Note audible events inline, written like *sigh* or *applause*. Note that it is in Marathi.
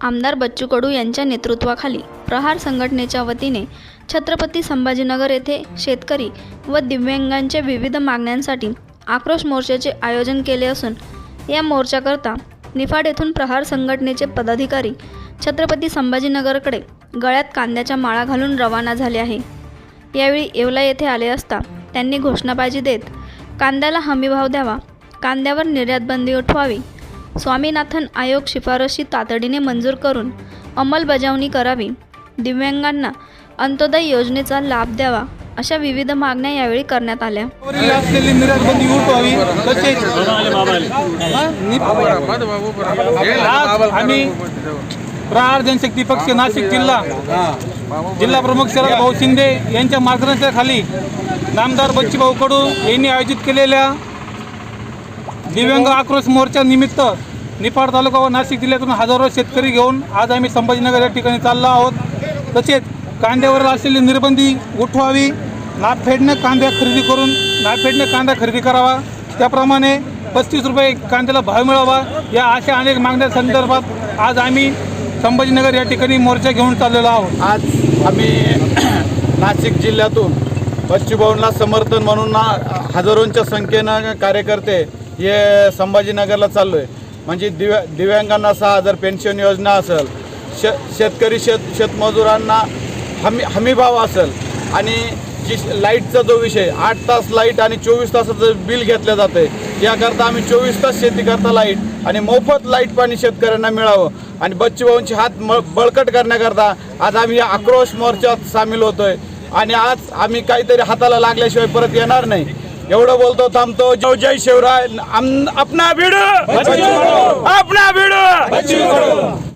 आमदार बच्चू कडू यांच्या नेतृत्वाखाली प्रहार संघटनेच्या वतीने छत्रपती संभाजीनगर येथे शेतकरी व दिव्यांगांच्या विविध मागण्यांसाठी आक्रोश मोर्चाचे आयोजन केले असून या मोर्चाकरता निफाड येथून प्रहार संघटनेचे पदाधिकारी छत्रपती संभाजीनगरकडे गळ्यात कांद्याच्या माळा घालून रवाना झाले आहे. यावेळी येवला येथे आले असता त्यांनी घोषणाबाजी देत कांद्याला हमीभाव द्यावा. कांद्यावर निर्यातबंदी उठवावी. स्वामीनाथन आयोग शिफारशी तातडीने मंजूर करून अंमलबजावणी करावी. दिव्यांगांना अंत्योदय योजनेचा लाभ द्यावा अशा विविध मागण्या यावेळी करण्यात आल्या. असलेली निर्यातबंदी उठवावी तसेच आम्ही प्रहार जनशक्ती पक्ष नाशिक जिल्हा जिल्हा प्रमुख शरद भाऊ शिंदे यांच्या मार्गदर्शनाखाली नामदार बच्चीभाऊ कडू यांनी आयोजित केलेल्या दिव्यांग आक्रोश मोर्चा निमित्त निफाड तालुका व नाशिक जिल्ह्यातून हजारो शेतकरी घेऊन आज आम्ही संभाजीनगर या ठिकाणी चाललो आहोत. तसेच कांद्यावर असलेली निर्बंधी उठवावी नाफेडनं कांद्या खरेदी करून नाफेडनं कांदा खरेदी करावा. त्याप्रमाणे पस्तीस रुपये कांद्याला भाव मिळावा या अशा अनेक मागण्या संदर्भात आज आम्ही संभाजीनगर या ठिकाणी मोर्चा घेऊन चाललेलो आहोत. आज आम्ही *clears throat* नाशिक जिल्ह्यातून बच्चूभाऊंना समर्थन म्हणून ना हजारोंच्या संख्येनं कार्यकर्ते हे संभाजीनगरला चाललो आहे म्हणजे दिव्या दिव्यांगांना सहा हजार पेन्शन योजना असेल श शेतकरी शेत शेतमजुरांना हमी हमीभाव असेल आणि जी लाईटचा जो विषय आठ तास लाइट आणि चोवीस तासाचं बिल घेतलं जातं आहे याकरता आम्ही चोवीस तास शेती करता लाइट आणि मोफत लाइट पाणी शेतकऱ्यांना मिळावं. आणि बच्चूभाऊंचे हात म बळकट करण्याकरता आज आम्ही या आक्रोश मोर्चात सामील होतो आहे आणि आज आम्ही काहीतरी हाताला लागल्याशिवाय परत येणार नाही. एवढं बोलतो थांबतो. जय जय शिवराय. आम- अपना भिड.